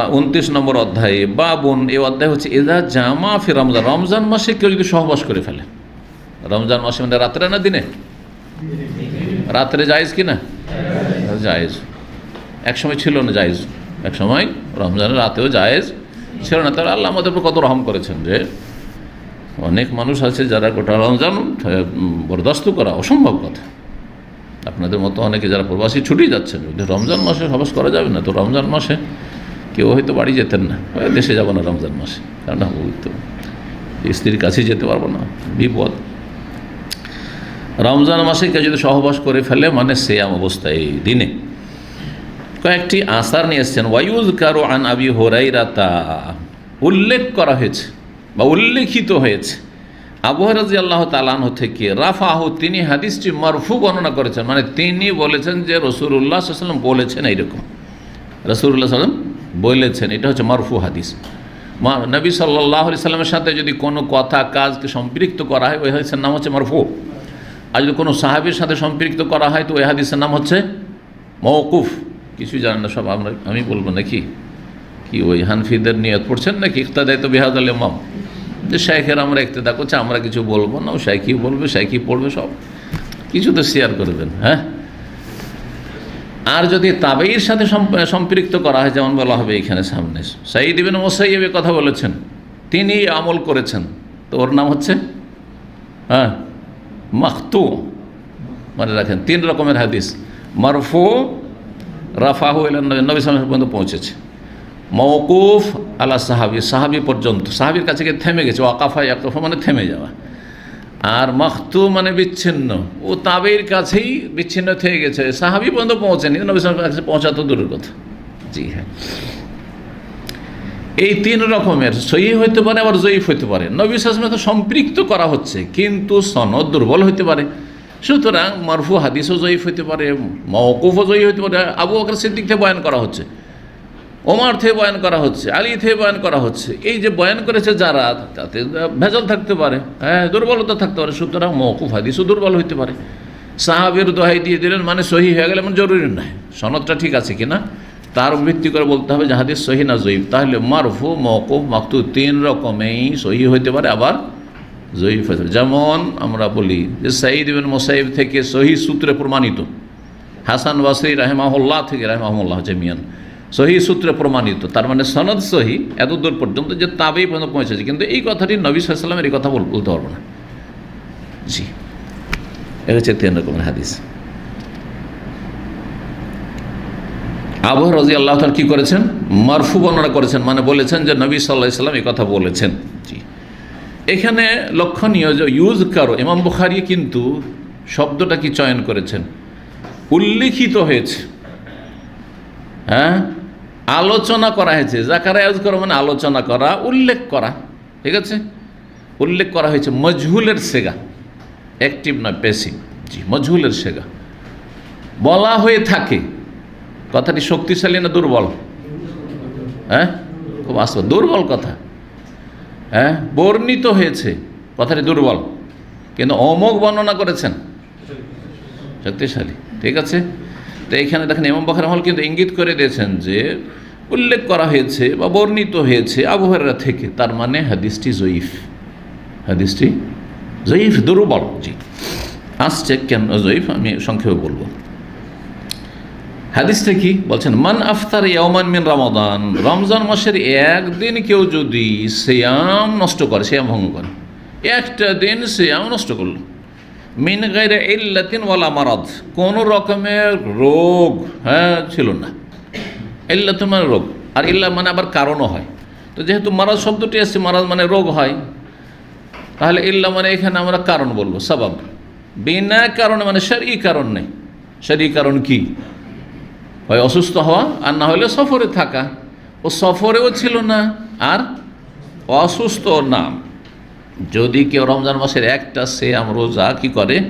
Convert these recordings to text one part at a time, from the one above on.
বা উনত্রিশ নম্বর অধ্যায়ে বা বোন এই অধ্যায় হচ্ছে এদা জামা ফি রমজান। রমজান মাসে কেউ যদি সহবাস করে ফেলে, রমজান মাসে মানে রাত্রে না দিনে? রাত্রে জায়েজ কি না? জায়েজ। এক সময় ছিল না জায়েজ, এক সময় রমজানের রাতেও জায়েজ ছিল না। তারা আল্লাহ আমাদের কত রহম করেছেন যে, অনেক মানুষ আছে যারা গোটা রমজান বরদাস্ত করা অসম্ভব কথা। আপনাদের মতো অনেকে যারা প্রবাসী ছুটি যাচ্ছেন, যদি রমজান মাসে সবাস করা যাবে না, তো রমজান মাসে কেউ হয়তো বাড়ি যেতেন না দেশে যাব না রমজান মাসে, কারণ তো স্ত্রীর কাছে যেতে পারব না, বিপদ। রমজান মাসে কেউ যদি সহবাস করে ফেলে মানে সেয়াম অবস্থায় দিনে। কয়েকটি আসার নিয়ে এসছেন ওয়াইউজ কারও আন আবি হোরাইরাতা, উল্লেখ করা হয়েছে বা উল্লেখিত হয়েছে। আবহারাজি আল্লাহ তালাহ থেকে রাফাহ, তিনি হাদিসটি মারফু বর্ণনা করেছেন মানে তিনি বলেছেন যে রসুল্লাহ সাল্লাম বলেছেন এইরকম। রসুল্লাহ সাল্লাম বলেছেন, এটা হচ্ছে মারফু হাদিস। নবী সাল্লাহ সাল্লামের সাথে যদি কোনো কথা, কাজকে সম্পৃক্ত করা হয়, ওই হাদিসের নাম হচ্ছে মারফু। আর যদি কোনো সাহাবির সাথে সম্পৃক্ত করা হয়, তো ওই হাদিসের নাম হচ্ছে মৌকুফ কিছুই জানেন না সব, আমরা আমি বলব নাকি? কি ওই হানফিদের নিয়ত পড়ছেন নাকি? ইকতাদাই তো বিহাদ আল ইমাম। যে শাইখের আমরা ইকতেদা করছে, আমরা কিছু বলব না, ও শাইখি বলবে, শাইখি পড়বে সব। কিছু তো শেয়ার করবেন হ্যাঁ? আর যদি তাবেইর সাথে সম্প- সম্পৃক্ত করা হয়, যেমন বলা হবে এখানে সামনে। সাইদ ইবিন মোসাইব কথা বলেছেন। তিনি আমল করেছেন। তো ওর নাম হচ্ছে? হ্যাঁ? মাখতু। মনে রাখেন, তিন রকমের হাদিস। মারফু, রাফাহু নবী। সালাম পর্যন্ত পৌঁছেছে। মৌকুফ আলা সাহাবি। সাহাবি পর্যন্ত। সাহাবির কাছে থেমে গেছে। ওয়াকাফা, ইয়াকফা মানে থেমে যাওয়া। আর মাখতু মানে বিচ্ছিন্ন। ও তাবের কাছেই বিচ্ছিন্ন থেকে গেছে। সাহাবি পর্যন্ত পৌঁছেনি। নবীসালামের কাছে পৌঁছা তো দূরের কথা। জি হ্যাঁ। এই তিন রকমের সহি হইতে পারে আবার জয়ীফ হইতে পারে। নবী তো সম্পৃক্ত করা হচ্ছে, কিন্তু সনদ দুর্বল হইতে পারে। সুতরাং মারফু হাদিসও জয়ীফ হইতে পারে মৌকুফও জয়ী হইতে পারে। আবু সিদ্দিক থেকে বয়ান করা হচ্ছে। ওমার থেকে বয়ান করা হচ্ছে আলী থেকে বয়ান করা হচ্ছে। এই যে বয়ান করেছে যারা, তাতে ভেজাল থাকতে পারে। হ্যাঁ দুর্বলতা থাকতে পারে। সুতরাং মৌকুফ হাদিসও দুর্বল হইতে পারে। সাহাবের দোহাই দিয়ে দিলেন মানে সহি হয়ে গেলে এমন জরুরি নয়। সনদটা ঠিক আছে কিনা? তার ভিত্তি করে বলতে হবে যে হাদিস সহি না জয়ীব তাহলে মারফু মৌকুফ মাকতু তিন রকমেই সহি হইতে পারে, আবার জয়ীফ হইতে পারে। যেমন আমরা বলি যে সাইদ বিন মোসাইব থেকে সহি সূত্রে প্রমাণিত। হাসান বাসরি রাহেমাহুল্লাহ থেকে রাহেমাহুল্লাহ জামিয়ান। সহি সূত্রে প্রমাণিত। তার মানে সনদ সহি এত দূর পর্যন্ত যে তাবেই পর্যন্ত পৌঁছেছে। কিন্তু এই কথাটি নবী সাল্লামের এই কথা বলতে পারব না। জি। এটা হচ্ছে তিন রকমের হাদিস। আবু রাজি আল্লাহ তাআলা কি করেছেন? মারফু বর্ণনা করেছেন। মানে বলেছেন যে নবী সাল্লাহ সাল্লাম এই কথা বলেছেন। জি। এখানে লক্ষণীয় যে ইউজ কারও ইমাম বুখারি কিন্তু শব্দটা কি চয়ন করেছেন? উল্লিখিত হয়েছে। হ্যাঁ? আলোচনা করা হয়েছে। জাকারা ইউজ করা মানে আলোচনা করা, উল্লেখ করা, ঠিক আছে? উল্লেখ করা হয়েছে মজহুলের সেগা অ্যাক্টিভ নয় পেসিভ জি, মজহুলের সেগা। বলা হয়ে থাকে, কথাটি শক্তিশালী না দুর্বল? হ্যাঁ? খুব আসল দুর্বল কথা। হ্যাঁ? বর্ণিত হয়েছে, কথাটি দুর্বল। কিন্তু অমোঘ বর্ণনা করেছেন। শক্তিশালী, ঠিক আছে? তো এখানে দেখেন ইমাম বখার আমল কিন্তু ইঙ্গিত করে দিয়েছেন যে, উল্লেখ করা হয়েছে বা বর্ণিত হয়েছে আবহাওয়ারা থেকে, তার মানে হাদিসটি জয়ীফ। হাদিসটি জয়ীফ, দুর্বল। জি। আসছে কেন জয়ীফ? আমি সংক্ষেপে বলব। হাদিসটা কি? বলছেন, মান আফতার ইয়ামান মিন রমাদান। রমজান মাসের একদিন কেউ যদি শ্যাম নষ্ট করে শ্যাম ভঙ্গ করে, একটা দিন শ্যাম নষ্ট করল। মিন গাইরে ইল্লাতিন ওয়ালা মারাদ। কোনো রকমের রোগ হ্যাঁ ছিল না। ইল্লাতুন মানে রোগ। আর ইল্লা মানে আবার কারণও হয়। তো যেহেতু মারাজ শব্দটি আসছে মারাজ মানে রোগ হয়, তাহলে ইল্লা মানে এখানে আমরা কারণ বলব, সবাব। বিনা কারণে মানে সারি কারণ নেই। সারি কারণ কি? হয় অসুস্থ হওয়া, আর না হলে সফরে থাকা। ও সফরেও ছিল না, আর অসুস্থ না। যদি কেউ রমজান মাসের একটা সেয়াম রোজা কি করে?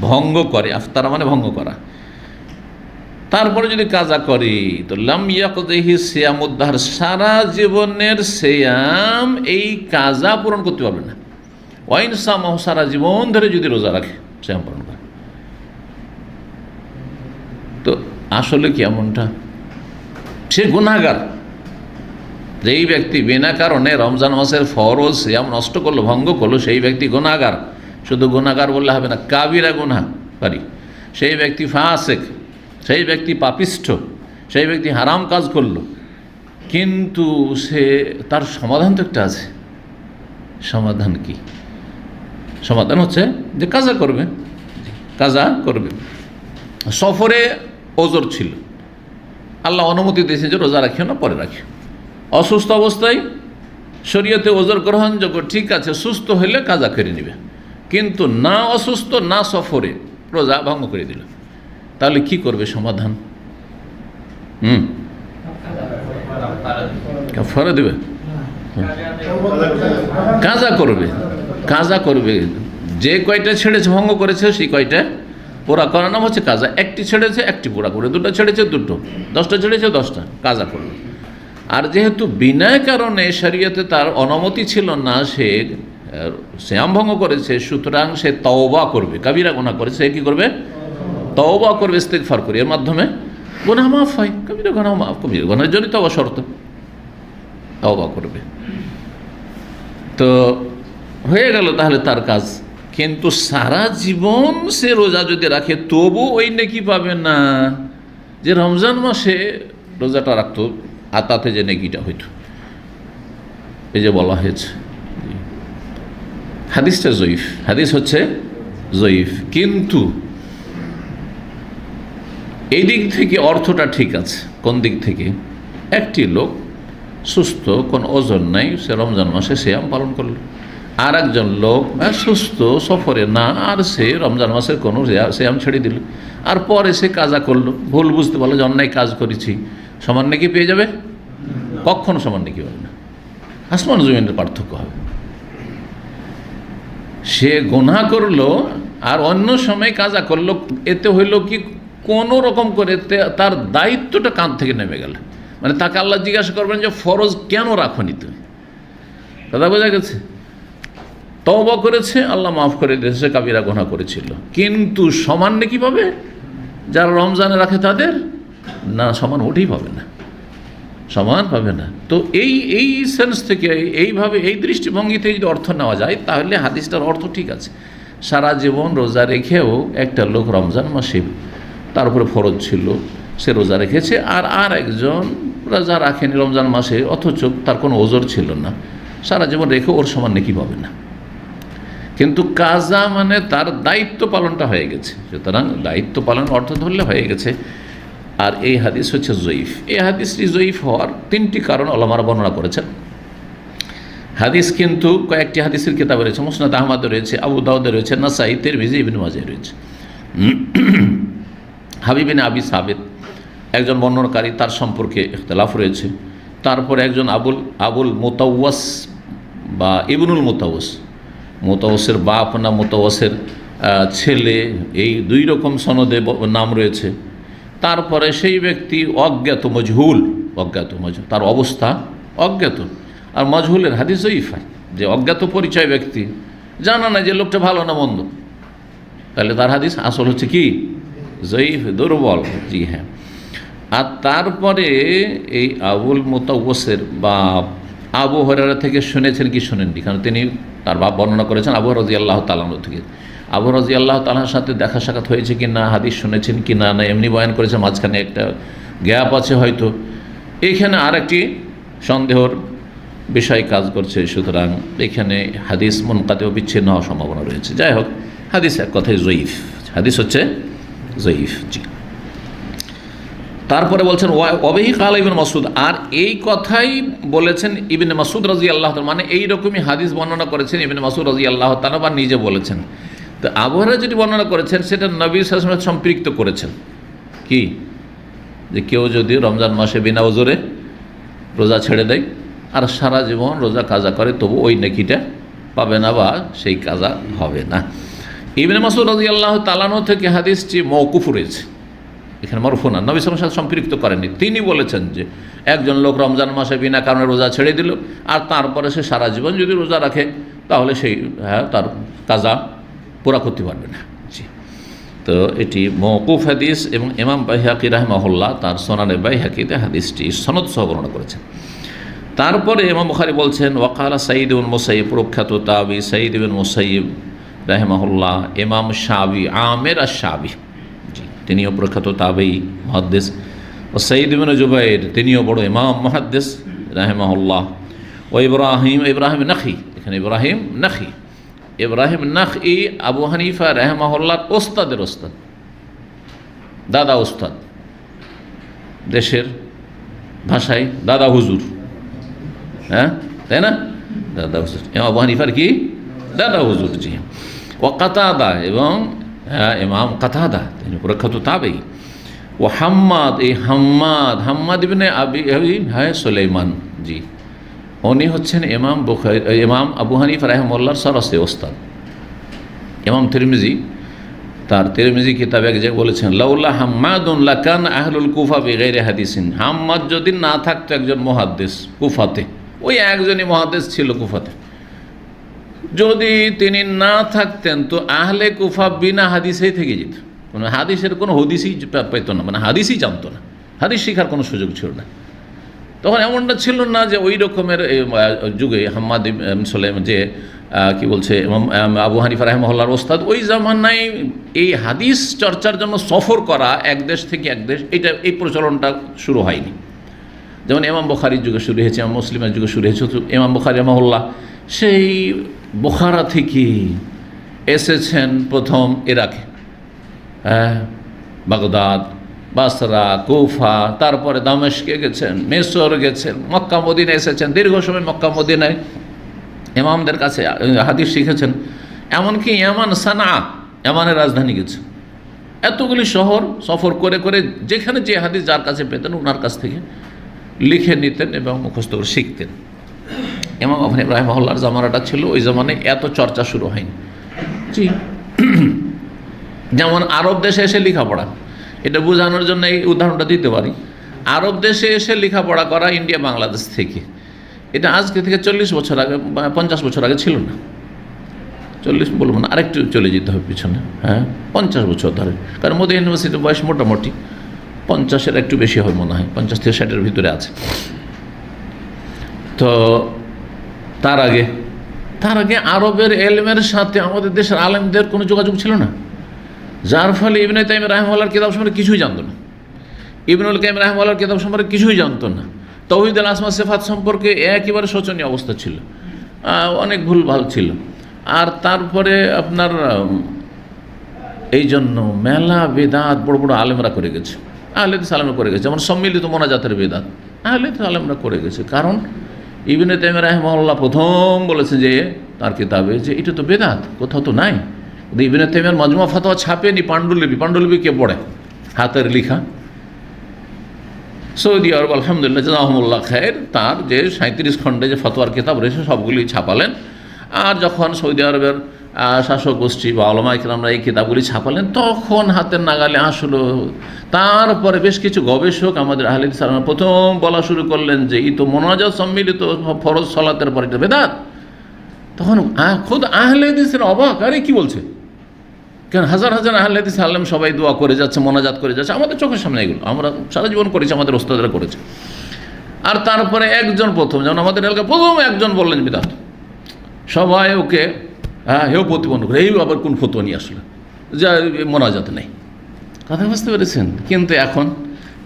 ভঙ্গ করে, আফতারা মানে ভঙ্গ করা। তারপরে যদি কাজা করে, তো লাম ইয়াকদেহি সেয়াম উদ্ধার সারা জীবনের সেয়াম এই কাজা পূরণ করতে পারবে না। ওয়াইন সামাহ, সারা জীবন ধরে যদি রোজা রাখে, সেয়াম পূরণ করে। তো আসলে কি এমনটা? সে গুণাগার যেই ব্যক্তি বিনা কারণে রমজান মাসের ফরজ সিয়াম নষ্ট করল, ভঙ্গ করল, সেই ব্যক্তি গুণাগার শুধু গুণাগার বললে হবে না, কাবিরা গুনা পারি সেই ব্যক্তি ফাসেক, সেই ব্যক্তি পাপিষ্ঠ, সেই ব্যক্তি হারাম কাজ করল। কিন্তু সে, তার সমাধান তো একটা আছে। সমাধান কি? সমাধান হচ্ছে যে কাজা করবে। কাজা করবে। সফরে ওজোর ছিল। আল্লাহ অনুমতি দিয়েছে যে রোজা রাখিও না, পরে রাখিও। অসুস্থ অবস্থায় শরীয়তে ওজোর গ্রহণযোগ্য ঠিক আছে, সুস্থ হলে কাজা করে নেবে। কিন্তু না অসুস্থ, না সফরে রোজা ভঙ্গ করে দিল। তাহলে কি করবে সমাধান? হুম? ফরে দেবে? কাজা করবে। কাজা করবে। যে কয়টা ছেড়েছে, ভঙ্গ করেছে, সেই কয়টা পোড়া করার নাম হচ্ছে কাজা। একটি ছেড়েছে, একটি পোড়া করে। দুটো ছেড়েছে, দুটো। দশটা ছেড়েছে, দশটা। কাজা করবে। আর যেহেতু বিনা কারণে শরীয়তে তার অনুমতি ছিল না, সে শ্যাম ভঙ্গ করেছে, সুতরাং সে তওবা করবে। কাবিরা গোনা করে সে কী করবে? তওবা করবে, ইস্তেগফার করে এর মাধ্যমে গোনা মাফ হয়। কবিরা গোনা মাফ, কবিরা গোনার জন্যই তওবা শর্ত। তওবা করবে। তো হয়ে গেল তাহলে তার কাজ। কিন্তু সারা জীবন সে রোজা যদি রাখে তবু ওই নাকি পাবে না। যে রমজান মাসে রোজাটা রাখতো আর তাতে যে নেকিটা হইতো। এই যে বলা হয়েছে। হাদিসটা জয়ীফ। হাদিস হচ্ছে জয়ীফ। কিন্তু এই দিক থেকে অর্থটা ঠিক আছে। কোন দিক থেকে? একটি লোক সুস্থ, কোন ওজন নাই, সে রমজান মাসে শ্যাম পালন করল। আর একজন লোক সুস্থ, সফরে না, আর সে রমজান মাসের কোনো শ্যাম ছেড়ে দিল। আর পরে সে কাজা করল। ভুল বুঝতে পারল যে অন্যায় কাজ করেছি। সমান নাকি পেয়ে যাবে? কখনো সমান নাকি হবে না। আসমান জমিনের পার্থক্য হবে। সে গোনা করল আর অন্য সময় কাজা করল, এতে হইল কি কোনো রকম করে তার দায়িত্বটা কাঁধ থেকে নেমে গেল। মানে তাকে আল্লাহ জিজ্ঞাসা করবেন যে, ফরজ কেন রাখনি তুমি? কথা বোঝা গেছে? তওবা করেছে, আল্লাহ মাফ করে দিয়েছে কাবিরা গোনা করেছিল। কিন্তু সমান নাকি পাবে? যারা রমজানে রাখে তাদের না, সমান ওটাই পাবে না। সমান পাবে না। তো এই এই সেন্স থেকে, এইভাবে, এই দৃষ্টিভঙ্গিতে যদি অর্থ নেওয়া যায়, তাহলে হাদিসটার অর্থ ঠিক আছে। সারা জীবন রোজা রেখেও একটা লোক রমজান মাসে তার উপরে ফরজ ছিল, সে রোজা রেখেছে, আর আর একজন রোজা রাখেনি রমজান মাসে, অথচ তার কোনো ওজোর ছিল না। সারা জীবন রেখে ওর সমান নাকি পাবে না। কিন্তু কাজা মানে তার দায়িত্ব পালনটা হয়ে গেছে। সুতরাং দায়িত্ব পালন অর্থ ধরলে হয়ে গেছে। আর এই হাদিস হচ্ছে জয়ীফ। এই হাদিসটি জয়ীফ হওয়ার তিনটি কারণ অলমারা বর্ণনা করেছেন। হাদিস কিন্তু কয়েকটি হাদিসের কিতাবে রয়েছে, মুসনাদ আহমদে রয়েছে, আবু দাউদে রয়েছে, নাসাই, তেরমিজি, ইবিন মাজে রয়েছে। হাবিবিন আবি সাবেদ একজন বর্ণনাকারী, তার সম্পর্কে ইখতলাফ রয়েছে। তারপরে একজন আবুল আবুল মোতাওয়াস বা ইবনুল মোতাওয়াস। মোতাওয়াসের বাপ না মোতাওয়াসের ছেলে, এই দুই রকম সনদে নাম রয়েছে। তারপরে সেই ব্যক্তি অজ্ঞাত মজহুল অজ্ঞাত মজহুল, তার অবস্থা অজ্ঞাত। আর মজহুলের হাদিস জয়ীফাই যে অজ্ঞাত পরিচয় ব্যক্তি, জানা না যে লোকটা ভালো না মন্দ। তাহলে তার হাদিস আসল হচ্ছে কি? জয়ীফ, দুর্বল। জি হ্যাঁ। আর তারপরে এই আবুল মোতাওসের বা আবু হরারা থেকে শুনেছেন কি শুনেননি? কারণ তিনি তার বাপ বর্ণনা করেছেন আবু রাজি আল্লাহ তালানো থেকে। আবু রাজি আল্লাহ তালার সাথে দেখা সাক্ষাৎ হয়েছে কি না হাদিস শুনেছেন কি না না এমনি বয়ান করেছে, মাঝখানে একটা গ্যাপ আছে হয়তো। এইখানে আর একটি সন্দেহর বিষয় কাজ করছে, সুতরাং এখানে হাদিস মনকাতেও বিচ্ছিন্ন হওয়ার সম্ভাবনা রয়েছে। যাই হোক, হাদিস এক কথায় জয়ীফ। হাদিস হচ্ছে জয়ীফ, জি। তারপরে বলছেন অবেহি কাল ইবিন মাসুদ আর এই কথাই বলেছেন ইবিন মাসুদ রাজি আল্লাহ মানে এই রকমই হাদিস বর্ণনা করেছেন ইবিন মাসুদ রাজি আল্লাহ তালা বা নিজে বলেছেন। তো আবহাওয়া যেটি বর্ণনা করেছেন, সেটা নবী সালামের সম্পৃক্ত করেছেন। কি? যে কেউ যদি রমজান মাসে বিনা ওজোরে রোজা ছেড়ে দেয় আর সারা জীবন রোজা কাজা করে, তবু ওই নেকিটা পাবে না বা সেই কাজা হবে না। ইবনে মাসুদ রাজি আল্লাহ তালানো থেকে হাদিসটি মৌকুফ রয়েছে। এখানে মরফু না, নবী সাথে সম্পৃক্ত করেননি। তিনি বলেছেন যে একজন লোক রমজান মাসে বিনা কারণে রোজা ছেড়ে দিল আর তারপরে সে সারা জীবন যদি রোজা রাখে, তাহলে সেই হ্যাঁ তার কাজা পুরা করতে পারবে না। জি। তো এটি মৌকুফ হাদিস এবং ইমাম বাইহাকি রাহমাহুল্লাহ তার সোনানে বাইহাকিতে হাদিসটি সনদ সহ বর্ণনা করেছেন। তারপরে ইমাম বুখারি বলছেন, ওয়াকালা সাইদ ইবিন মুসাইব, প্রখ্যাত তাবি সাইদ ইবিন মুসাইব রাহেমাহুল্লাহ, ইমাম শাবি, আমের আর শাবি তিনিও প্রখ্যাত তাবেই মহাদ্দেশ ও সঈদ ইবিন জুবাইর, তিনিও বড় ইমাম মহাদ্দেশ রাহেমাহুল্লাহ। ও ইব্রাহিম ইব্রাহিম নাখি, এখানে ইব্রাহিম নাখি। ইব্রাহিম নাখি আবু হানিফা রাহেমাহুল্লাহর ওস্তাদের ওস্তাদ দাদা ওস্তাদ। দেশের ভাষায় দাদা হুজুর। হ্যাঁ? তাই না? দাদা হুজুর। ইমাম আবু হানিফার কি? দাদা হুজুর জি ও কাতাদা এবং হ্যাঁ, ইমাম কাতাদা তিনি প্রখ্যাত তাবেই। ও হাম্মাদ এই হাম্মাদ হাম্মাদ ইবনে আবি হ্যাঁ সুলাইমান জি। উনি হচ্ছেন ইমাম বুখারি ইমাম আবু হানিফ রাহমুল্লাহর সরসে ওস্তাদ। ইমাম তিরমিজি, তার তিরমিজি কিতাবে এক জায়গায় বলেছেন লাউল্লা হাম্মাদুন কান আহলুল কুফা বেগাইরে হাদিসিন। হাম্মাদ যদি না থাকতো একজন মহাদ্দেশ কুফাতে, ওই একজনই মহাদেশ ছিল কুফাতে। যদি তিনি না থাকতেন তো আহলে কুফা বিনা হাদিসেই থেকে যেত। কোনো হাদিসের কোনো হদিসই পেত না মানে হাদিসই জানতো না। হাদিস শেখার কোনো সুযোগ ছিল না। তখন এমনটা ছিল না যে ওই রকমের যুগে হাম্মাদ সোলেম যে কি বলছে আবু হানিফা রহমহল্লার ওস্তাদ, ওই জামানায় এই হাদিস চর্চার জন্য সফর করা এক দেশ থেকে এক দেশ, এটা, এই প্রচলনটা শুরু হয়নি। যেমন এমাম বখারির যুগে শুরু হয়েছে, ইমাম মুসলিমের যুগে শুরু হয়েছে এমাম বখারি রহমহল্লা সেই বোখারা থেকে এসেছেন প্রথম ইরাকে হ্যাঁ বাগদাদ বাসরা, কুফা, তারপরে দামেশকে গেছেন, মেসর গেছেন, মক্কা, মদিনায় এসেছেন, দীর্ঘ সময় মক্কা, মদিনায় ইমামদের কাছে হাদিস শিখেছেন। এমনকি ইয়ামান সানা ইয়ামানের রাজধানী গেছে। এতগুলি শহর সফর করে করে যেখানে যে হাদিস যার কাছে পেতেন ওনার কাছ থেকে লিখে নিতেন এবং মুখস্থ করে শিখতেন। ইমাম আবু ইব্রাহিম মহল্লার জামানাটা ছিল, ওই জামানায় এত চর্চা শুরু হয়নি। জি। যেমন আরব দেশে এসে লেখাপড়া। এটা বোঝানোর জন্য এই উদাহরণটা দিতে পারি। আরব দেশে এসে লেখাপড়া করা ইন্ডিয়া, বাংলাদেশ থেকে। এটা আজকে থেকে চল্লিশ বছর আগে পঞ্চাশ বছর আগে ছিল না। চল্লিশ বলব না, আরেকটু চলে যেতে হবে পিছনে। হ্যাঁ পঞ্চাশ বছর ধরে। কারণ মোদী ইউনিভার্সিটির বয়স মোটামুটি পঞ্চাশের একটু বেশি হয় মনে হয়, পঞ্চাশ থেকে ষাটের ভিতরে আছে। তো তার আগে তার আগে আরবের এলমের সাথে আমাদের দেশের আলেমদের কোনো যোগাযোগ ছিল না? যার ফলে ইবনে তাইম রাহমাল্লার কিতাব সম্পর্কে কিছুই জানতো না। ইবনুল কাইম রাহমাল্লার কিতাব সম্পর্কে কিছুই জানতো না। তৌহিদ আল আসমা সেফাত সম্পর্কে একেবারে শোচনীয় অবস্থা ছিল। অনেক ভুল ভালো ছিল। আর তারপরে আপনার এই জন্য মেলা বেদাত বড় বড় আলেমরা করে গেছে। আহলেদিস আলেমরা করে গেছে। যেমন সম্মিলিত মোনাজাতের বেদাত। আহলেদিস আলেমরা করে গেছে। কারণ ইবিনে তাইম রাহমাল্লাহ প্রথম বলেছে যে, তার কিতাবে যে, এটা তো বেদাত, কোথাও তো নাই। ইবিনে তাইমের মজমা ফতোয়া ছাপেনি পাণ্ডুলিপি পাণ্ডুলিপি কে পড়ে হাতের লিখা সৌদি আরব আলহামদুলিল্লাহ জাহমুল্লাহ খায়ের তার যে সাঁত্রিশ খণ্ডে যে ফতোয়ার কিতাব রয়েছে সবগুলি ছাপালেন আর যখন সৌদি আরবের শাসক গোষ্ঠী বা আলমা ইকরামরা এই কিতাবগুলি ছাপালেন, তখন হাতের নাগালে আসলো। তারপরে বেশ কিছু গবেষক আমাদের আহলিদ সালাম প্রথম বলা শুরু করলেন যে ই তো মোনাজাত সম্মিলিত ফরজ সলাতের পরে বেদাত। তখন খোদ আহলেদিসের অবাক, আরে কি বলছে? কেন? হাজার হাজার আহ্লাদিস আল্লাম সবাই দোয়া করে যাচ্ছে, মোনাজাত করে যাচ্ছে। আমাদের চোখের সামনে এগুলো। আমরা সারা জীবন করেছি, আমাদের ওস্তাদরা করেছে। আর তারপরে একজন প্রথম, যেমন আমাদের এলাকায় প্রথম একজন বললেন বিদাত। সবাই ওকে হ্যাঁ হেও প্রতিবন্ধ করে। এই আবার কোন ফতুয়া নিয়ে আসলো? যা, মোনাজাত নেই। কথা বুঝতে পেরেছেন? কিন্তু এখন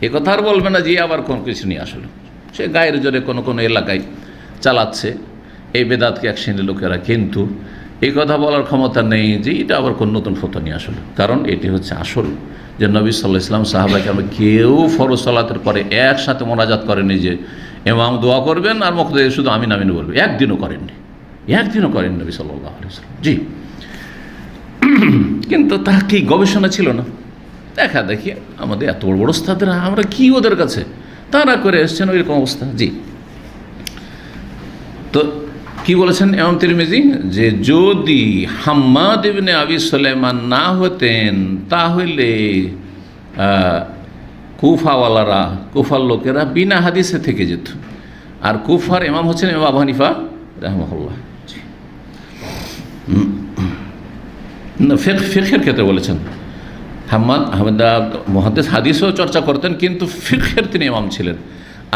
এ কথা আর বলবে না যে আবার কোন কিছু নিয়ে আসলো। সে গায়ের জোরে কোনো কোনো এলাকায় চালাচ্ছে। এই বেদাতকে এক শ্রেণির লোকেরা কিন্তু এই কথা বলার ক্ষমতা নেই যে এটা আবার কোন নতুন ফটো নিয়ে আসলো। কারণ এটি হচ্ছে আসল যে নবী সাল্লাহ ইসলাম সাহাবাকে আমরা কেউ ফরজ সালাতের পরে একসাথে মোনাজাত করেনি যে এমাম দোয়া করবেন আর মুখ শুধু আমিন আমিন বলবে। একদিনও করেননি। একদিনও করেন নবী সাল্লাহ আলিয়াল্লাম জি। কিন্তু তা কি গবেষণা ছিল না? দেখা দেখি আমাদের এত বড় বড় ওস্তাদরা আমরা কি ওদের কাছে? তারা করে এসছেন ওইরকম অবস্থা। জি। তো কি বলেছেন এমন তিরমিজি? যে যদি হাম্মাদ ইবনে আবি সুলাইমান না হতেন, তাহলে কুফাওয়ালারা, কুফার লোকেরা বিনা হাদিসে থেকে যেত। আর কুফার ইমাম হচ্ছেন ইমাম আবু হানিফা রহমহল্লা ফেক, ফেকের ক্ষেত্রে বলেছেন, হাম্মাদ আহমেদ মহাদেশ হাদিসও চর্চা করতেন, কিন্তু ফিকের তিনি ইমাম ছিলেন।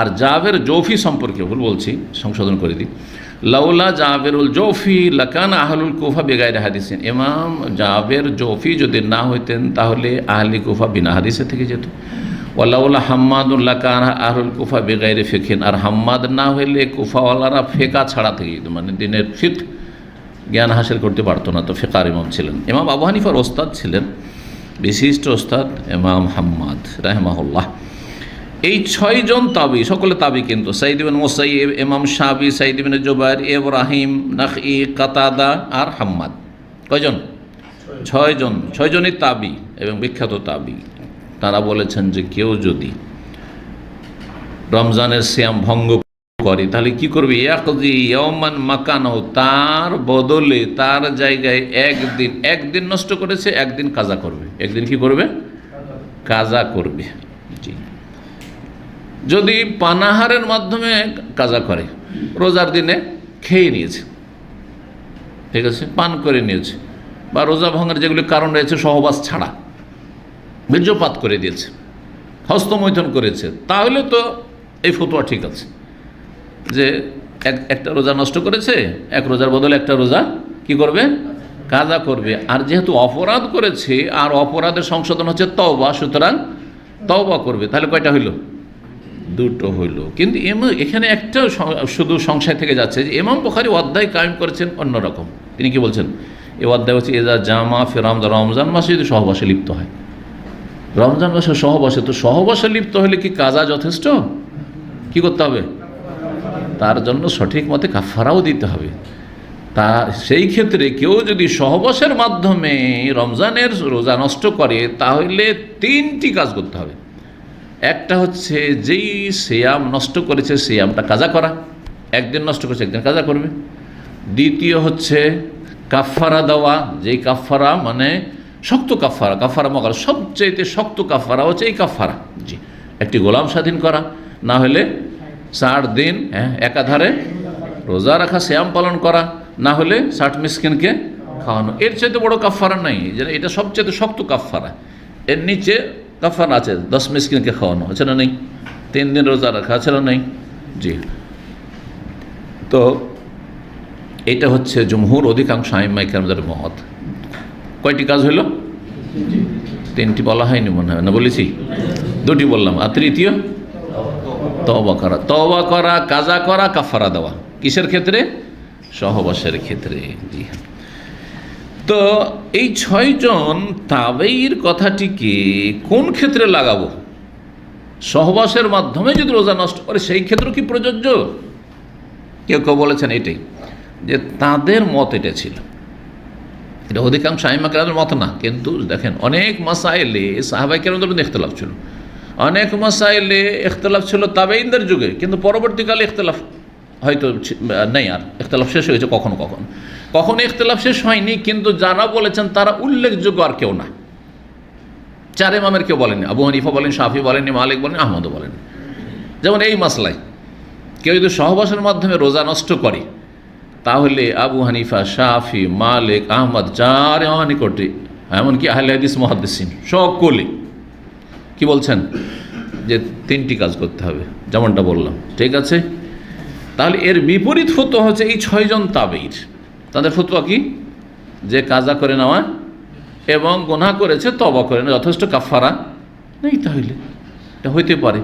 আর জাবের জৌফি সম্পর্কে ভুল বলছি, সংশোধন করে দিই। লাউলা জাবেরুল জৌফি লাকান আহলুল কুফা বেগায় হাদিসেন। ইমাম জাবের জৌফি যদি না হইতেন, তাহলে আহলি কুফা বিনা হাদিসে থেকে যেত। ওয়াল্লাউল্লাহ হাম্মাদুল্লাহ কান আহরুল কুফা বেগাইরে ফেকেন আর হাম্মাদ না হইলে কুফাওয়ালারা ফেকা ছাড়া থেকে যেত। মানে দিনের ফিত জ্ঞান হাসিল করতে পারতো না, তো ফেকার ইমাম ছিলেন। ইমাম আবু হানিফার ওস্তাদ ছিলেন, বিশিষ্ট ওস্তাদ ইমাম হাম্মাদ, রাহমাহুল্লাহ। এই ছয়জন তাবি, সকলে তাবি কিন্তু। সাইদিবিন মোসাইব, ইমাম শাবি সাইদিবিন জুবাইর নাকি কাতাদা আর হাম্মাদ। কয়জন? ছয়জন ছয়জনই তাবি এবং বিখ্যাত তাবি। তারা বলেছেন যে কেউ যদি রমজানের শ্যাম ভঙ্গ করে, তাহলে কি করবে? ইয়াকজি ইয়মান মাকানো তার বদলে তার জায়গায় একদিন একদিন নষ্ট করেছে, একদিন কাজা করবে। একদিন কি করবে? কাজা করবে। জি। যদি পানাহারের মাধ্যমে কাজা করে, রোজার দিনে খেয়ে নিয়েছে। ঠিক আছে? পান করে নিয়েছে। বা রোজা ভাঙার যেগুলি কারণ রয়েছে, সহবাস ছাড়া। বীর্যপাত করে দিয়েছে। হস্তমৈথন করেছে। তাহলে তো এই ফতোয়া ঠিক আছে। যে এক, একটা রোজা নষ্ট করেছে, এক রোজার বদলে একটা রোজা কি করবে? কাজা করবে। আর যেহেতু অপরাধ করেছে, আর অপরাধের সংশোধন হচ্ছে তওবা, সুতরাং তওবা করবে। তাহলে কয়টা হইল? দুটো হইল। কিন্তু এখানে একটা শুধু সংশয় থেকে যাচ্ছে যে এমাম বখারি অধ্যায় কায়েম করেছেন অন্যরকম তিনি কি বলছেন? এই অধ্যায় হচ্ছে এজা জামা ফেরাম রমজান মাসে যদি সহবাসে লিপ্ত হয়। রমজান মাসে সহবাসে, তো সহবাসে লিপ্ত হলে কি কাজা যথেষ্ট? কি করতে হবে? তার জন্য সঠিক মতে কাফারাও দিতে হবে। তা, সেই ক্ষেত্রে কেউ যদি সহবাসের মাধ্যমে রমজানের রোজা নষ্ট করে, তাহলে তিনটি কাজ করতে হবে। একটা হচ্ছে যেই সিয়াম নষ্ট করেছে সিয়ামটা কাজা করা। একদিন নষ্ট করেছে, একদিন কাজা করবে। দ্বিতীয় হচ্ছে কাফারা দেওয়া, যেই কাফারা মানে শক্ত কাফারা কাফারা মকার সবচেয়ে শক্ত কাফারা হচ্ছে এই কাফারা জি, একটি গোলাম স্বাধীন করা, না হলে ষাট দিন হ্যাঁ একাধারে রোজা রাখা শ্যাম পালন করা, না হলে ষাট মিসকিনকে খাওয়ানো। এর চাইতে বড় কাফারা নাই এটা সবচেয়ে শক্ত কাফারা এর নিচে কাফারা আছে দশ মিসকিনকে খাওয়ানো আছে না নেই তিন দিন রোজা রাখা আছে না নেই জি তো এটা হচ্ছে জমহুর অধিকাংশ আইমাই কেরামদের মত কয়টি কাজ হইল তিনটি বলা হয়নি মনে হয় না বলেছি দুটি বললাম আর তৃতীয় তবা করা তবা করা কাজা করা কাফারা দেওয়া কিসের ক্ষেত্রে সহবাসের ক্ষেত্রে জি তো এই ছয়জন তাবেইর কথাটিকে কোন ক্ষেত্রে লাগাবো? সহবাসের মাধ্যমে যদি রোজা নষ্ট করে, সেই ক্ষেত্রে কি প্রযোজ্য? কেউ কেউ বলেছেন এটাই, যে তাদের মত এটা ছিল। এটা অধিকাংশ আইমাকের মত না, কিন্তু দেখেন অনেক মাসাইলে সাহাবাই কেন মধ্যে ইখতলাফ ছিল। অনেক মাসাইলে ইখতলাফ ছিল তাবেইনদের যুগে, কিন্তু পরবর্তীকালে ইখতলাফ হয়তো নেই আর, ইখতলাফ শেষ হয়েছে কখনো কখনো। কখনো ইখতলাফ শেষ হয়নি, কিন্তু যারা বলেছেন তারা উল্লেখযোগ্য আর কেউ না। চার ইমামের কেউ বলেনি আবু হানিফা বলেন শাফি বলেনি মালিক বলেন আহমদও বলেন যেমন এই মাসলায় কেউ যদি সহবাসের মাধ্যমে রোজা নষ্ট করে, তাহলে আবু হানিফা, শাফি, মালিক, আহমদ চার ইমাম নিকটে, এমনকি আহলে হাদিস সকলে কি বলছেন? যে তিনটি কাজ করতে হবে, যেমনটা বললাম। ঠিক আছে? তাহলে এর বিপরীত ফতোয়া হচ্ছে এই ছয়জন তাবেইর তাদের ফতোয়া কি? যে কাজা করে নেওয়া এবং গোনা করেছে তবা করে না যথেষ্ট কাফারা নেই তাহলে। এটা হইতে পারে।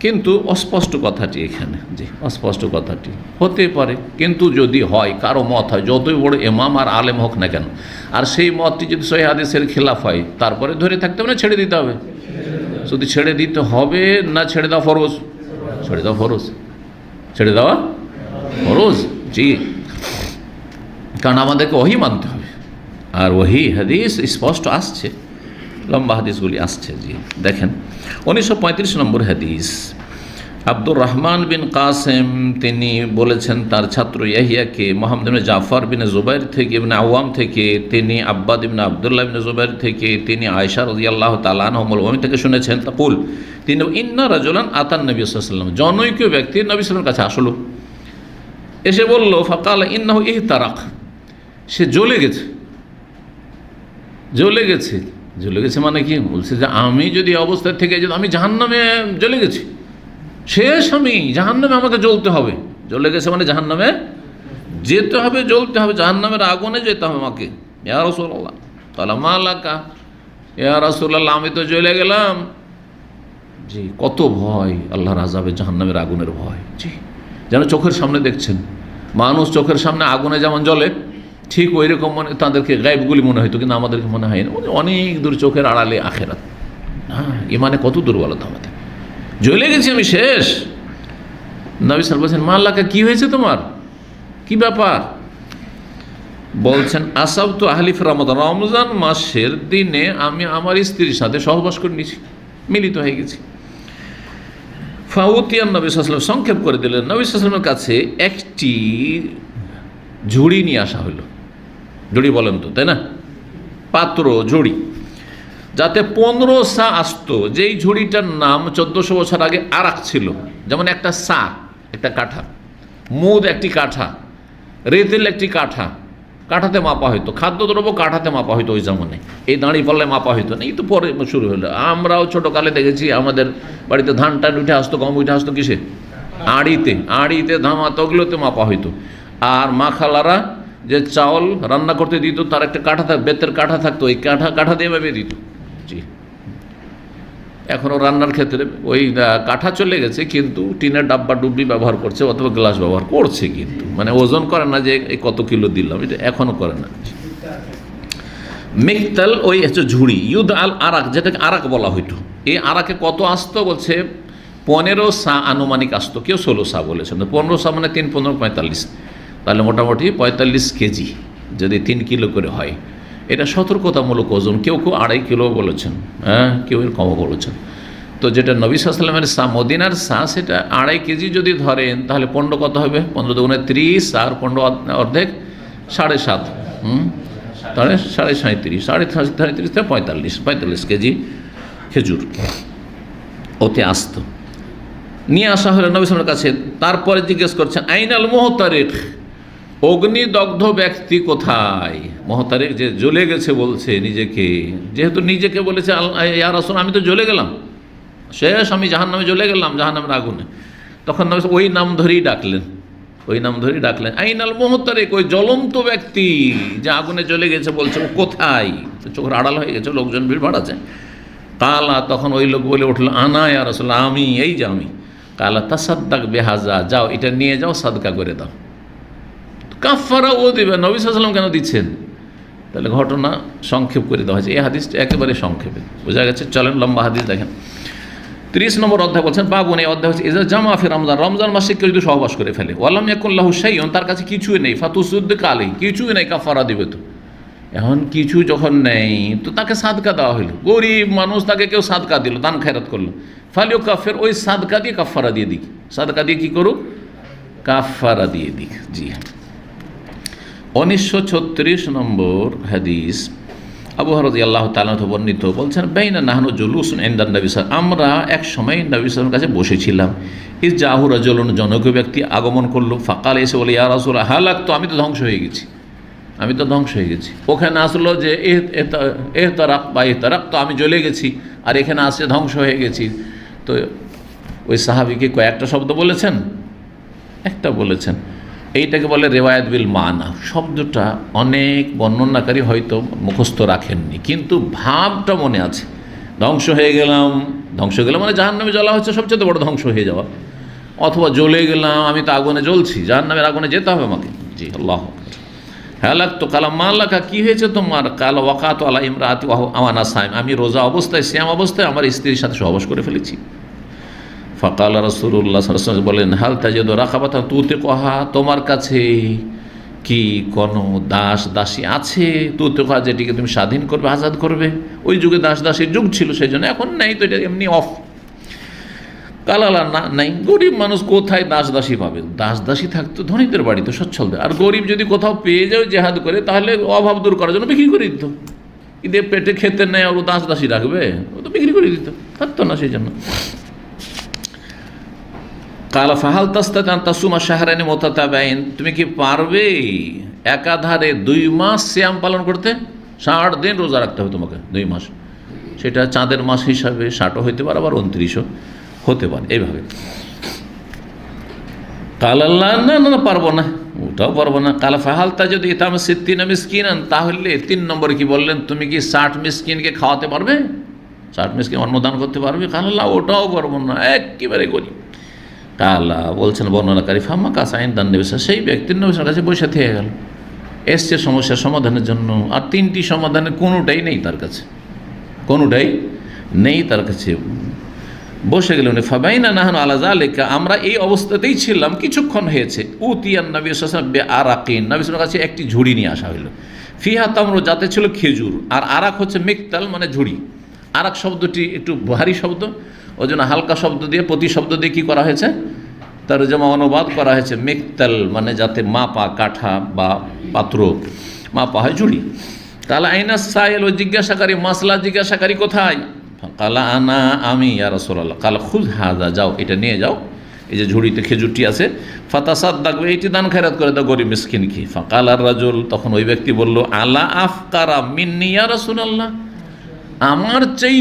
কিন্তু অস্পষ্ট কথাটি এখানে, জি, অস্পষ্ট কথাটি। হতে পারে। কিন্তু যদি হয়, কারও মত হয়, যতই বড় এমাম আর আলেম হোক না কেন, আর সেই মতটি যদি সহি হাদিসের খেলাফ হয়, তারপরে ধরে থাকতে হবে না, ছেড়ে দিতে হবে? শুধু ছেড়ে দিতে হবে না ছেড়ে দেওয়া ফরজ? ছেড়ে দেওয়া ফরজ। ছেড়ে দেওয়া ফরজ? জি। কারণ আমাদেরকে ওহি মানতে হবে। আর ওহি হাদিস স্পষ্ট আসছে, লম্বা হাদিসগুলি আসছে জি। দেখেন, উনিশশো পঁয়ত্রিশ নম্বর হাদিস, আব্দুর রহমান বিন কাসেম, তিনি বলেছেন তার ছাত্র ইয়াহিয়াকে মোহাম্মদ ইবনে জাফর বিন জুবাইর থেকে, ইবনে আওয়াম থেকে, তিনি আব্বাদ ইবনে আবদুল্লাহ বিন জুবাইর থেকে, তিনি আয়সা রাজি আল্লাহ তালানহমল ওমি থেকে শুনেছেন। তাকুল, তিনি ইন্না রাজুলান আতান নবী সাল্লাম জনৈক ব্যক্তি নবী সাল্লামের কাছে আসলো। এসে বলল, ফাকাল ইন্নাহু ইহ তারাক সে জ্বলে গেছে। জ্বলে গেছে। জ্বলে গেছে মানে কি? বলছে যে আমি যদি এই অবস্থায় থেকে যদি আমি জাহান্নামে জ্বলে গেছি। শেষ আমি, জাহান্নামে আমাকে জ্বলতে হবে। জ্বলে গেছে মানে জাহান্নামে যেতে হবে, জ্বলতে হবে। জাহান্নামের আগুনে যেতে হবে আমাকে। ইয়া রসুল্লাহ তাহলে মা আল্লাকা ইয়া রসুল্লাহ আমি তো জ্বলে গেলাম। জি, কত ভয়, আল্লাহর আজাবে জাহান্নামের আগুনের ভয়। জি, যেন চোখের সামনে দেখছেন। মানুষ চোখের সামনে আগুনে যেমন জ্বলে ঠিক ওই রকম মনে, তাদেরকে গায়েবগুলি মনে হয়তো কিন্তু আমাদেরকে মনে হয় না মানে অনেক দূর চোখের আড়ালে আখেরাত। হ্যাঁ ইমানে কত দুর্বলতা আমাদের। জ্বলে গেছি আমি শেষ। নবী সাল বলছেন মা আল্লাহকে কী হয়েছে তোমার? কি ব্যাপার? বলছেন আসাব তো আহলিফ রমজান রমজান মাসের দিনে আমি আমার স্ত্রীর সাথে সহবাস করে নিয়েছি মিলিত হয়ে গেছি। ফাউতিয়ান নবী সাল্লাম সংক্ষেপ করে দিলেন। নবী সাল্লামের কাছে একটি ঝুড়ি নিয়ে আসা হলো। ঝুড়ি বলেন তো, তাই না? পাত্র ঝুড়ি যাতে পনেরো সা আসতো, যেই ঝুড়িটার নাম চোদ্দোশো বছর আগে আরাক ছিল, যেমন একটা সা, একটা কাঠা, মুদ একটি কাঠা, রেতেল একটি কাঠা, কাঠাতে মাপা হইতো, খাদ্যদ্রব্য কাঠাতে মাপা হইতো ওই জামানে এই দাঁড়িয়ে পাল্লায় মাপা হইতো না, এই তো পরে শুরু হলো। আমরাও ছোটোকালে দেখেছি, আমাদের বাড়িতে ধান টান উঠে আসতো, গম উঠে আসতো কিসে? আড়িতে আড়িতে ধামাতো ওগুলোতে মাপা হইতো। আর মা খালারা যে চাউল রান্না করতে দিত, তার একটা কাঠা থাক, বেতের কাঠা থাকতো, ওই কাঠা কাঠা দিয়ে ভেবে দিত। জি। এখনও রান্নার ক্ষেত্রে ওই কাঠা চলে গেছে, কিন্তু টিনের ডাব্বা ডুব্বি ব্যবহার করছে, অথবা গ্লাস ব্যবহার করছে কিন্তু। মানে ওজন করে না যে এই কত কিলো দিলাম, এটা এখনও করে না। মিকতাল ওই হচ্ছে ঝুড়ি, ইউদ আল আরাক, যেটাকে আরাক বলা হইতো এই আরাকে কত আসতো বলছে? পনেরো সা আনুমানিক আসতো, কেউ ষোলো সা বলেছেন পনেরো সা মানে তিন, পনেরো, পঁয়তাল্লিশ। তাহলে মোটামুটি পঁয়তাল্লিশ কেজি যদি তিন কিলো করে হয়। এটা সতর্কতামূলক ওজন। কেউ কেউ আড়াই কিলো বলেছেন। হ্যাঁ কেউ এর বলেছেন। তো যেটা নবী সাল্লামের সা মদিনার সা সেটা আড়াই কেজি যদি ধরেন, তাহলে পনেরো কত হবে? পনেরো দুগুণে ত্রিশ, আর পনেরো অর্ধেক সাড়ে সাত। হুম? তাহলে সাড়ে সাঁত্রিশ সাড়ে সাঁত্রিশ থেকে পঁয়তাল্লিশ পঁয়তাল্লিশ কেজি খেজুর। ওতে আসতো। নিয়ে আসা হলো নবী সালামের কাছে। তারপরে জিজ্ঞেস করছেন, আইনাল মোহতারেক অগ্নিদগ্ধ ব্যক্তি কোথায়? মহতারেক যে জ্বলে গেছে বলছে নিজেকে। যেহেতু নিজেকে বলেছে ইয়ার আসুন আমি তো জ্বলে গেলাম। শেষ, আমি জাহান নামে জ্বলে গেলাম জাহান নামের আগুনে। তখন ওই নাম ধরেই ডাকলেন। ওই নাম ধরেই ডাকলেন, আইনাল মোহতারেক, ওই জ্বলন্ত ব্যক্তি যে আগুনে জ্বলে গেছে বলছে, ও কোথায়? তো চোখের আড়াল হয়ে গেছে, লোকজন ভিড় বাড়াচ্ছে কালা তখন ওই লোক বলে উঠল, আনা ইয়ার আসলে আমি, এই যে আমি। কালা, তাসাদ্দাক বেহাজা, যাও, এটা নিয়ে যাও, সাদকা করে দাও। কাফারা ও দেবে, নবী সাল্লাম কেন দিচ্ছেন? তাহলে ঘটনা সংক্ষেপ করে দেওয়া হয়েছে। এই হাদিসটা একেবারে সংক্ষেপে। বোঝা গেছে? চলেন, লম্বা হাদিস দেখেন। তিরিশ নম্বর অধ্যায় বলছেন, বাবুন, এই অধ্যায় হচ্ছে এজা জামা ফি রমজান রমজান মাসে কেউ যদি সহবাস করে ফেলে, ওয়ালাম ইয়াকুল্লাহু শাইয়ুন তার কাছে কিছুই নেই ফাতুসুদ্দ কালি কিছুই নেই কাফারা দিবে তো। এখন কিছু যখন নেই, তো তাকে সাদকা দেওয়া হইল। গরিব মানুষ তাকে কেউ সাদকা দিল, দান খায়রাত করল। ফালিও কাফের ওই সাদকা দিয়ে কাফারা দিয়ে দিক। সাদকা দিয়ে কী করুক? কাফারা দিয়ে দিক। জি হ্যাঁ। উনিশশো ছত্রিশ নম্বর হাদিস। আবু হরদি আল্লাহ তালা বর্ণিত, বলছেন, বেইনা নাহানু জুলুস ইন্দান নবী সাল আমরা এক সময় নবী সালের কাছে বসেছিলাম। ইস জাহুরা জলুন জনক ব্যক্তি আগমন করল? ফাঁকাল এসে বলে, ইয়া রাসুল হালাক তো আমি তো ধ্বংস হয়ে গেছি। আমি তো ধ্বংস হয়ে গেছি। ওখানে আসলো যে, এহ তারাক, বা এহ, তারাক, তো আমি জ্বলে গেছি, আর এখানে আসছে ধ্বংস হয়ে গেছি। তো ওই সাহাবিকে কয়েকটা শব্দ বলেছেন? একটা বলেছেন। এইটাকে বলে রেওয়ায়ত বিল মানা। শব্দটা অনেক বর্ণনাকারী হয়তো মুখস্থ রাখেননি, কিন্তু ভাবটা মনে আছে। ধ্বংস হয়ে গেলাম। ধ্বংস হয়ে গেলাম মানে জাহান নামে জ্বলা হচ্ছে, সবচেয়ে বড় ধ্বংস হয়ে যাওয়া। অথবা জ্বলে গেলাম, আমি তো আগুনে জ্বলছি জাহান নামের আগুনে যেতে হবে আমাকে। জি, আল্লাহ হ্যাঁ লাগতো কালা লাখা কী হয়েছে তোমার? কাল ওয়াকাত আলা ইমরাত আমানা সাইম। আমি রোজা অবস্থায় শ্যাম অবস্থায় আমার স্ত্রীর সাথে সহবাস করে ফেলেছি। ফকাল রসুল্লাহ বলেন, হাল তাজেদ রাখাবাতা তুতে কহা তোমার কাছে কি কোনো দাস দাসী আছে? তুতে কহা যেটিকে তুমি স্বাধীন করবে, আজাদ করবে। ওই যুগে দাস দাসীর যুগ ছিল সেই জন্য এখন নেই, তো এটা এমনি অফ। কালালা না, নাই। গরিব মানুষ কোথায় দাস দাসী পাবে? দাস দাসী থাকতো ধনীদের বাড়িতে সচ্ছলদের আর গরিব যদি কোথাও পেয়ে যায় জেহাদ করে, তাহলে অভাব দূর করার জন্য বিক্রি করে দিত। ঈদের পেটে খেতে নেয় আর ও দাস দাসী রাখবে? ও তো বিক্রি করে দিত, থাকতো না সেই জন্য কালা ফাহাল তাস্তা তাসুমা শাহরানি মোতাতাবাইন তুমি কি পারবে একাধারে দুই মাস শ্যাম পালন করতে? ষাট দিন রোজা রাখতে হবে তোমাকে, দুই মাস। সেটা চাঁদের মাস হিসাবে ষাটও হইতে পারে, আবার উনত্রিশও হতে পারে, এইভাবে। কাল আল্লাহ না না না, পারব না। ওটাও পারব না। কাল ফাহালতা যদি ইতাম সিদ্দিন মিসকিন তাহলে তিন নম্বর কি বললেন, তুমি কি ষাট মিসকিনকে খাওয়াতে পারবে? ষাট মিসকিন অন্নদান করতে পারবে? কাল ওটাও পারব না। একেবারে করি কালা বলছেন, বর্ণনাকারী, ফাম্মা কাসাইন দান নেবে সেই ব্যক্তির নবীর কাছে বসে থেকে গেল। এসছে সমস্যার সমাধানের জন্য, আর তিনটি সমাধানের কোনোটাই নেই তার কাছে। কোনোটাই নেই তার কাছে। বসে গেলেন ফাবাইনা নাহান আলাজা লেখা আমরা এই অবস্থাতেই ছিলাম, কিছুক্ষণ হয়েছে। উতিয়ান নবী বে আরাকিন নবী সালামের কাছে একটি ঝুড়ি নিয়ে আসা হলো ফিহা তামর, যাতে ছিল খেজুর, আর আরাক হচ্ছে মিকতাল মানে ঝুড়ি। আরাক শব্দটি একটু ভারী শব্দ ওই জন্য হালকা শব্দ দিয়ে প্রতি শব্দ দিয়ে কী করা হয়েছে? তার যেমন অনুবাদ করা হয়েছে, মিকতাল মানে যাতে মাপা, কাঠা বা পাত্র মাপা হয়, ঝুড়ি। তাহলে আইনা সাহেল ওই জিজ্ঞাসাকারী, মাসলা জিজ্ঞাসাকারী কোথায়? কালা আনা আমি আর রসোল্লাহ কালা খুদ হাজা যাও, এটা নিয়ে যাও। এই যে ঝুড়িতে খেজুরটি আছে। ফাতাসাদ দাগবে এইটি দান খেরাত করে দাও গরিব মিসকিন কি ফাকাল আর রাজুল, তখন ওই ব্যক্তি বলল, আলা আফকারা মিন্নি আর রসুল্লাহ আমার চেয়ে